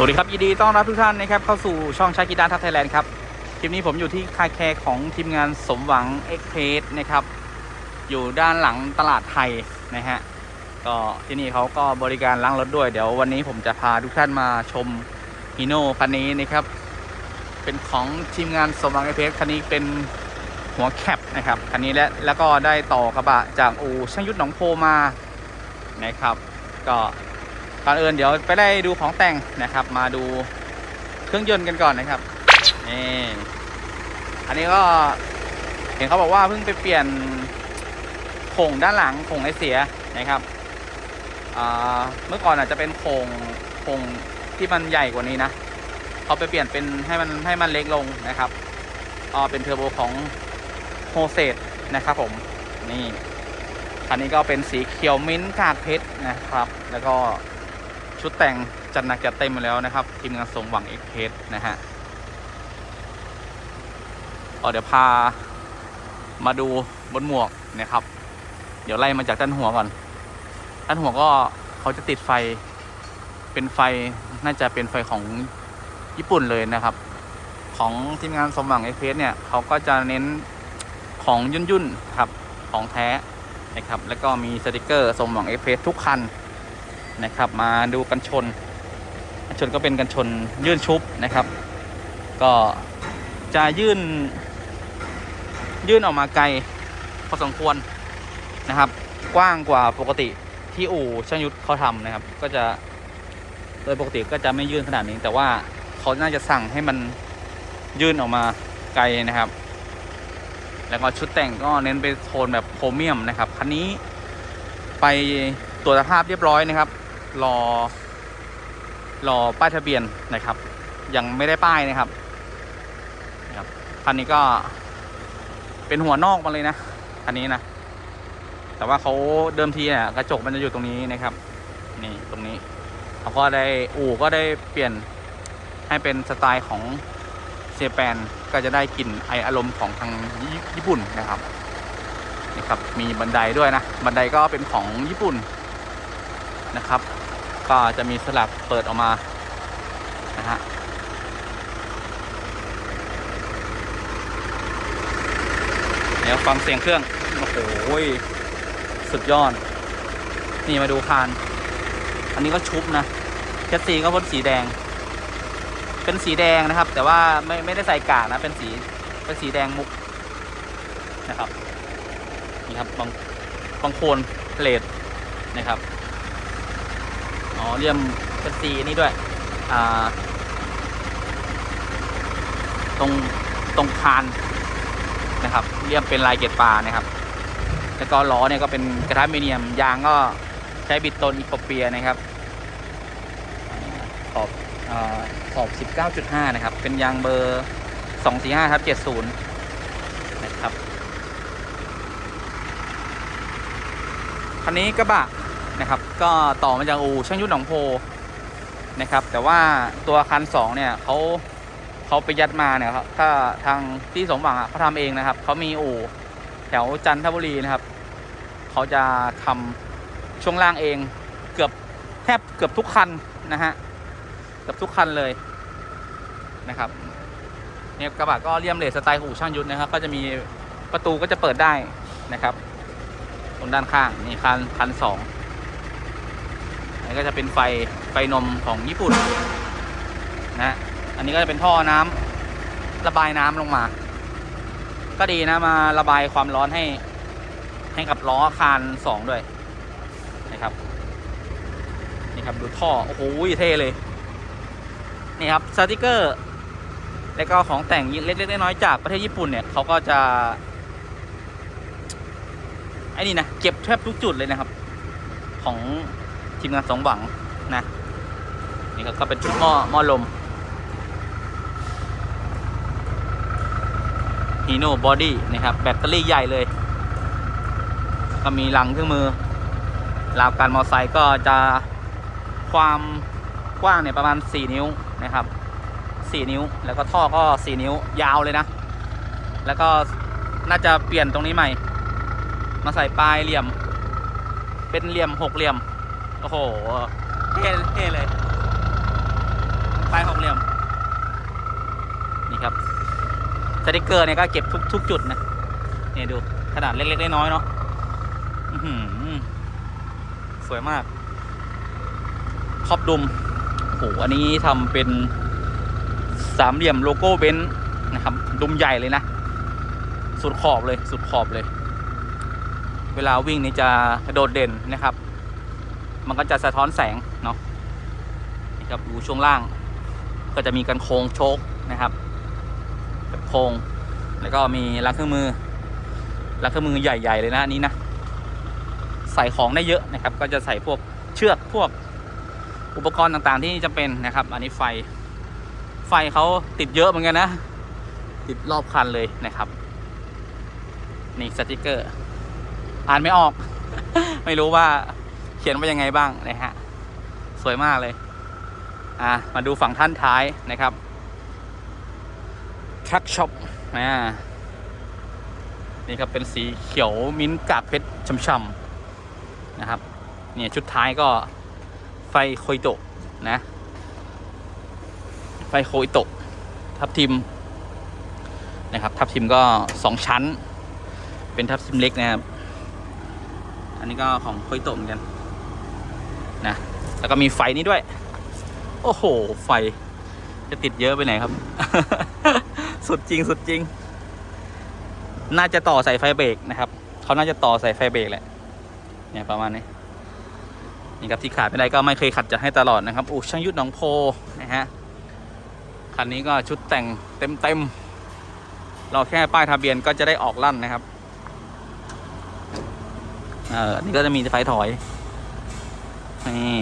สวัสดีครับยินดีต้อนรับทุกท่านนะครับเข้าสู่ช่องชากิดานทัพไทยแลนด์ครับคลิปนี้ผมอยู่ที่คาแคร์ของทีมงานสมหวังเอ็กเพสนะครับอยู่ด้านหลังตลาดไทยนะฮะก็ที่นี่เขาก็บริการล้างรถด้วยเดี๋ยววันนี้ผมจะพาทุกท่านมาชมฮีโน่คันนี้นะครับเป็นของทีมงานสมหวังเอ็กเพสคันนี้เป็นหัวแคปนะครับคันนี้และแล้วก็ได้ต่อกระบะจากอูช่างยุทธหนองโพมานะครับก็ ก่อนอื่นเดี๋ยวไปได้ดูของแต่งนะครับ มาดูเครื่องยนต์กันก่อนนะครับนี่อันนี้ก็เห็นเขาบอกว่าเพิ่งไปเปลี่ยนโครงด้านหลังโครงไอเสียนะครับเมื่อก่อนอาจจะเป็นโครงโครงที่มันใหญ่กว่านี้นะเขาไปเปลี่ยนเป็นให้มันให้มันเล็กลงนะครับอ่าเป็นเทอร์โบของโฮเซตนะครับผมนี่คันนี้ก็เป็นสีเขียวมิ้นท์กากเพชรนะครับ แล้วก็ ชุดแต่งจัดหนักจัดเต็มมาแล้วนะครับ ทีมงานสมหวังเอ็กเพสนะฮะเดี๋ยวพามาดูบนหมวกนะครับ เดี๋ยวไล่มาจากด้านหัวก่อน ด้านหัวก็เขาจะติดไฟเป็นไฟน่าจะเป็นไฟของญี่ปุ่นเลยนะครับ ของทีมงานสมหวังเอ็กเพสเนี่ยเขาก็จะเน้นของยุ่นๆครับของแท้นะครับ แล้วก็มีสติกเกอร์สมหวังเอฟเฟสทุกคัน นะครับ มาดูกันชนกันชนก็เป็นกันชนยื่นชุบนะครับ ก็จะยื่น ยื่นออกมาไกลพอสมควรนะครับ กว้างกว่าปกติที่อู่ช่างยุทธเขาทำนะครับ ก็จะโดยปกติก็จะไม่ยื่นขนาดนี้ แต่ว่าเขาน่าจะสั่งให้มันยื่นออกมาไกลนะครับ แล้วก็ชุดแต่งก็เน้นไปโทนแบบโครเมียมนะครับคันนี้ไปตรวจสภาพเรียบร้อยนะครับ รอ รอป้ายทะเบียนนะครับ ยังไม่ได้ป้ายนะครับครับคันนี้ก็เป็นหัวนอกมาเลยนะคันนี้นะแต่ว่าเขาเดิมทีเนี่ยกระจกมันจะอยู่ตรงนี้นะครับ นี่ตรงนี้เขาก็ได้อู่ก็ได้เปลี่ยนให้เป็นสไตล์ของเซแปนก็จะได้กลิ่นไออารมณ์ของทางญี่ปุ่นนะครับนี่ครับ มีบันไดด้วยนะ บันไดก็เป็นของญี่ปุ่นนะครับ ก็จะมีสลักเปิดออกมานะฮะเดี๋ยวฟังเสียงเครื่อง โอ้โหสุดยอด นี่มาดูคาน อันนี้ก็ชุบนะแคสซีก็พ่นสีแดง เป็นสีแดงนะครับ แต่ว่าไม่ไม่ได้ใส่กากนะ เป็นสีเป็นสีแดงมุกนะครับ นี่ครับบางบางโคนเลดนะครับ อ๋อเรียมเป็นสีนี่ด้วย อ่า ตรงตรงคานนะครับเรียมเป็นลายเกล็ดปลานะครับ แล้วก็ล้อเนี่ยก็เป็นกระทะมิเนียม ยางก็ใช้บิดตนอีโคเปียนะครับขอบอาขอบ 19.5 นะครับ เป็นยางเบอร์ 245ทับ70 นะครับ คันนี้กระบะ นะครับก็ต่อมาจากอู่ช่างยุทธหนองโพนะครับแต่ว่าตัวคัน2เนี่ยเขาเขาไปยัดมาเนี่ยครับถ้าทางที่สมหวังอะเขาทำเองนะครับเขามีอู่แถวจันทบุรีนะครับเขาจะทำช่วงล่างเองเกือบแทบเกือบทุกคันนะฮะเกับทุกคันเลยนะครับเนี่ยกระบะก็เลี่ยมเลสสไตล์ของอู่ช่างยุทธนะครับ ก็จะมีประตูก็จะเปิดได้นะครับ ตรงด้านข้างนี่คันคันสอง นนี้ก็จะเป็นไฟไฟนมของญี่ปุ่นนะอันนี้ก็จะเป็นท่อน้ำระบายน้ำลงมา ก็ดีนะมาระบายความร้อนให้ ให้กับล้อคานสองด้วยนะครับนี่ครับดูท่อโอ้โหเท่เลยนี่ครับสติกเกอร์ แล้วก็ของแต่งเล็กๆน้อยๆจากประเทศญี่ปุ่นเนี่ยเขาก็จะไอ้นี่นะเก็บแทบทุกจุดเลยนะครับ ของ ทีมงานสองหวังนะนี่ครับก็เป็นชุดหม้อหม้อลมฮีโน่บอดี้นะครับ แบตเตอรี่ใหญ่เลย ก็มีลังเครื่องมือราวการมอไซค์ก็จะความกว้างเนี่ยประมาณ 4 นิ้วนะครับ 4 นิ้วแล้วก็ท่อก็ 4 นิ้วยาวเลยนะ แล้วก็น่าจะเปลี่ยนตรงนี้ใหม่ มาใส่ปลายเหลี่ยม เป็นเหลี่ยมหกเหลี่ยม โอ้โหเท่เท่เลยไป้ายหกเหลี่ยม นี่ครับสติกเกอร์เนี่ยก็เก็บทุกทุกจุดนะเนี่ยดูขนาดเล็กๆน้อยเนาะสวยมากครอบดุมโอ้โหอันนี้ทำเป็นสามเหลี่ยมโลโก้เบนซ์นะครับ ดุมใหญ่เลยนะ สุดขอบเลย สุดขอบเลย เวลาวิ่งนี่จะโดดเด่นนะครับ มันก็จะสะท้อนแสงเนาะนี่ครับดูช่วงล่าง ก็จะมีกันโครงโชคนะครับกับโครงแล้วก็มีลังเครื่องมือลังเครื่องมือใหญ่ ๆ เลยนะอันนี้นะใส่ของได้เยอะนะครับ ก็จะใส่พวกเชือกพวกอุปกรณ์ต่างๆ ที่จำเป็นนะครับ อันนี้ไฟไฟเขาติดเยอะเหมือนกันนะ ติดรอบคันเลยนะครับนี่สติกเกอร์ อ่านไม่ออก ไม่รู้ว่า เขียนว่ายังไงบ้างนะฮะสวยมากเลยอะมาดูฝั่งท่านท้ายนะครับ Truck Shop อ่านี่ครับเป็นสีเขียวมิ้นกากเพชรช่ำๆนะครับเนี่ยชุดท้ายก็ไฟโคยโตะนะ ไฟโคยโตะทับทิมนะครับ ทับทิมก็สองชั้น เป็นทับทิมเล็กนะครับ อันนี้ก็ของโคยโตะเหมือนกัน แล้วก็มีไฟนี้ด้วย โอ้โห ไฟ จะติดเยอะไปไหนครับ สุดจริงสุดจริง น่าจะต่อใส่ไฟเบรกนะครับเขาน่าจะต่อใส่ไฟเบรกแหละ เนี่ยประมาณนี้ นี่ครับที่ขาดไม่ได้ก็ไม่เคยขัดจะให้ตลอดนะครับอู้ช่างยุทธหนองโพนะฮะ คันนี้ก็ชุดแต่งเต็มเต็มเราแค่ป้ายทะเบียนก็จะได้ออกลั่นนะครับ เออนี่ก็จะมีไฟถอย นี่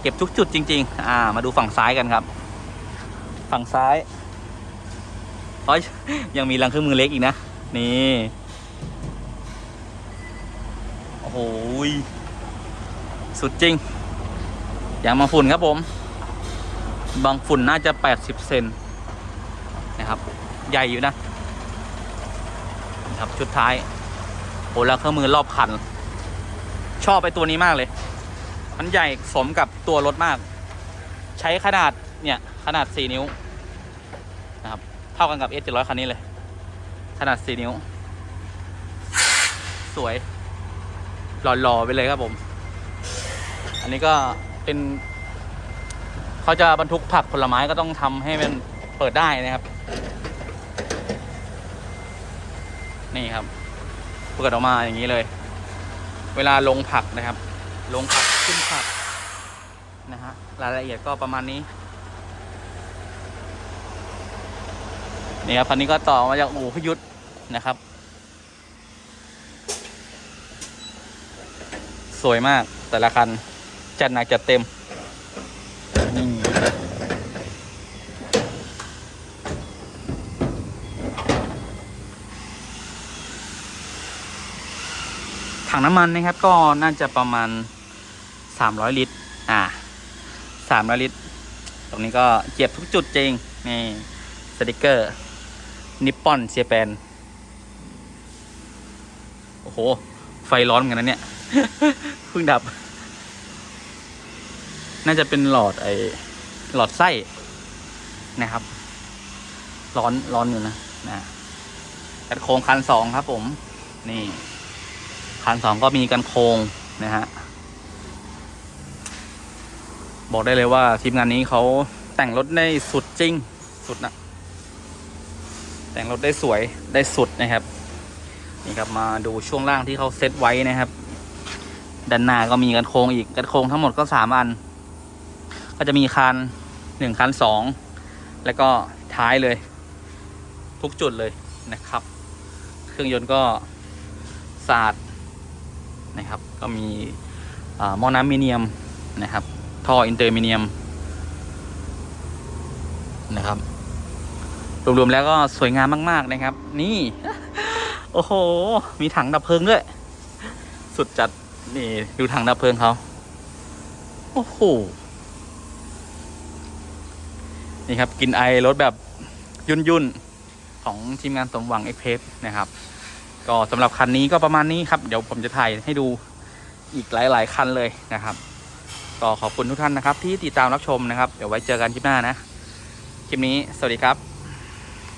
เก็บทุกจุดจริง ๆ อ่า มาดูฝั่งซ้ายกันครับ ฝั่งซ้ายอ๋อยังมีรังเครื่องมือเล็กอีกนะ นี่ โอ้โหสุดจริง อย่างบางฝุ่นครับผม บางฝุ่นน่าจะ 80 เซนนะครับ ใหญ่อยู่นะนะครับชุดท้ายโอ้แล้วเครื่องมือรอบคัน ชอบไปตัวนี้มากเลย มันใหญ่สมกับตัวรถมาก ใช้ขนาดเนี่ยขนาด 4 นิ้วนะครับ เท่ากันกับ S 700 คันนี้เลย ขนาด 4 นิ้ว สวยหล่อๆไปเลยครับผม อันนี้ก็เป็นเขาจะบรรทุกผักผลไม้ก็ต้องทำให้มันเปิดได้นะครับ นี่ครับ เปิดออกมาอย่างนี้เลย เวลาลงผักนะครับ ลงผักขึ้นผักนะฮะรายละเอียดก็ประมาณนี้นี่ครับคันนี้ก็ต่อมาจากอู่พยุทธนะครับ สวยมากแต่ละคัน จัดหนักจัดเต็มนี่ ถังน้ำมันนะครับ ก็น่าจะประมาณ 300 ลิตร อ่า300ลิตร ตรงนี้ก็เก็บทุกจุดจริง นี่สติกเกอร์ นิปปอนเซียแปน โอ้โห ไฟร้อนเหมือนกันนะเนี่ย เพิ่งดับ น่าจะเป็นหลอดไอหลอดไส้นะครับ ร้อนร้อนอยู่นะนะกันโครงคันสองครับผม นี่ คันสองก็มีกันโครงนะฮะ บอกได้เลยว่าทีมงานนี้เขาแต่งรถได้สุดจริง สุดนะ แต่งรถได้สวยได้สุดนะครับ นี่ครับมาดูช่วงล่างที่เขาเซตไว้นะครับ ด้านหน้าก็มีกันโครงอีกกันโครงทั้งหมดก็สามอัน ก็จะมีคันหนึ่งคันสองแล้วก็ท้ายเลย ทุกจุดเลยนะครับ เครื่องยนต์ก็สะอาด นะครับ ก็มีหม้อน้ำมิเนียมนะครับ ท่ออินเตอร์มิเนียมนะครับรวมๆแล้วก็สวยงามมาก ๆ นะครับ นี่ โอ้โห มีถังดับเพลิงด้วย สุดจัด นี่ดูถังดับเพลิงเขาโอ้โห นี่ครับ กินไอรถแบบยุ่นยุ่นๆของทีมงานสมหวังเอ็กเพสนะครับ ก็สำหรับคันนี้ก็ประมาณนี้ครับ เดี๋ยวผมจะถ่ายให้ดูอีกหลาย ๆ คันเลยนะครับก็ขอบคุณทุกท่านนะครับ ที่ติดตามรับชมนะครับ เดี๋ยวไว้เจอกันคลิปหน้านะ คลิปนี้สวัสดีครับ